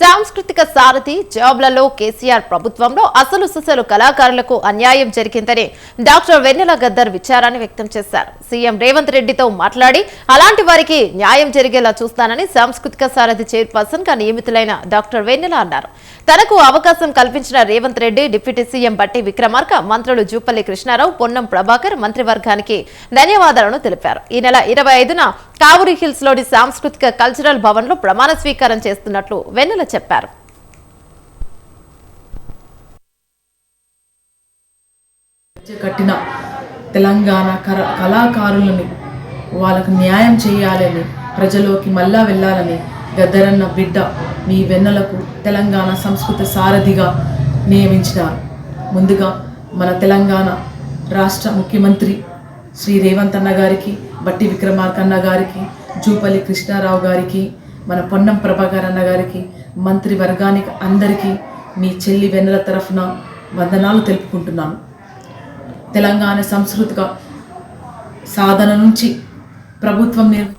సాంస్కృతిక సారథి జాబ్లలో కేసీఆర్ ప్రభుత్వంలో అసలు సుసలు కళాకారులకు అన్యాయం జరిగిందని డాక్టర్ వెన్నెల గద్దర్ విచారాన్ని వ్యక్తం చేశారు. సీఎం రేవంత్ రెడ్డితో మాట్లాడి అలాంటి వారికి న్యాయం జరిగేలా చూస్తానని సాంస్కృతిక సారథి చైర్పర్సన్గా నియమితులైన డాక్టర్ వెన్నెల అన్నారు. తనకు అవకాశం కల్పించిన రేవంత్ రెడ్డి డిప్యూటీ సీఎం బట్టి విక్రమార్క మంత్రులు జూపల్లి కృష్ణారావు పొన్నం ప్రభాకర్ మంత్రివర్గానికి ధన్యవాదాలను తెలిపారు. ఈ నెల ఇరవై ఐదున కావురి హిల్స్లోని సాంస్కృతిక కల్చరల్ భవన్లో ప్రమాణ స్వీకారం చేస్తున్నట్లు వెన్నెల చెప్పారు. కట్టిన తెలంగాణ కళాకారులని వాళ్ళకు న్యాయం చేయాలని ప్రజలోకి మళ్ళా వెళ్ళాలని గద్దరన్న బిడ్డ మీ వెన్నెలకు తెలంగాణ సంస్కృత సారథిగా నియమించినారు. ముందుగా మన తెలంగాణ రాష్ట్ర ముఖ్యమంత్రి శ్రీ రేవంత్ అన్న గారికి బట్టి విక్రమార్కన్న గారికి జూపల్లి కృష్ణారావు గారికి మన పొన్నం ప్రభాకర్ అన్న గారికి మంత్రి వర్గానికి అందరికీ మీ చెల్లి వెన్నెల తరఫున వందనాలు తెలుపుకుంటున్నాను. తెలంగాణ సాంస్కృతిక సాధన నుంచి ప్రభుత్వం నిర్